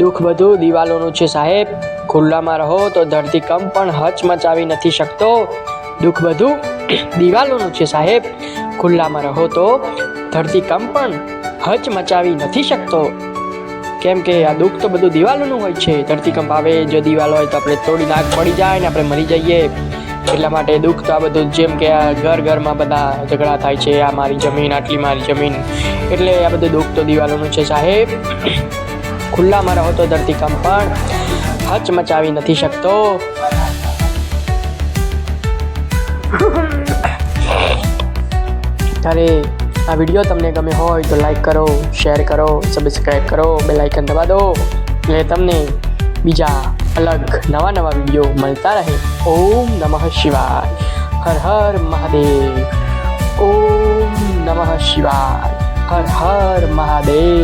દુઃખ બધું દિવાલોનું છે સાહેબ. ખુલ્લામાં રહો તો ધરતીકંપ પણ હચ મચાવી નથી શકતો. દુઃખ બધું દિવાલોનું છે સાહેબ. ખુલ્લામાં રહો તો ધરતીકંપ પણ હચ મચાવી નથી શકતો. કેમ કે આ દુઃખ તો બધું દિવાલોનું હોય છે. ધરતીકંપ આવે જો દિવાલ હોય તો આપણે તોડી નાક પડી જાય ને આપણે મરી જઈએ. એટલા માટે દુઃખ તો આ બધું જેમ કે આ ઘર ઘરમાં બધા ઝઘડા થાય છે. આ મારી જમીન, આટલી મારી જમીન. એટલે આ બધું દુઃખ તો દિવાલોનું છે સાહેબ. ખુલ્લામાં રહો તો ધરતીકંપ પણ હચ મચાવી નથી શકતો. ત્યારે આ વીડિયો તમને ગમે હોય તો લાઈક કરો શેર કરો સબસ્ક્રાઈબ કરો બેલ આઇકન દબા દો. એટલે તમને બીજા અલગ નવા નવા વીડિયો મળતા રહે. ઓમ નમઃ શિવાય. હર હર મહાદેવ. ઓમ નમઃ શિવાય. હર હર મહાદેવ.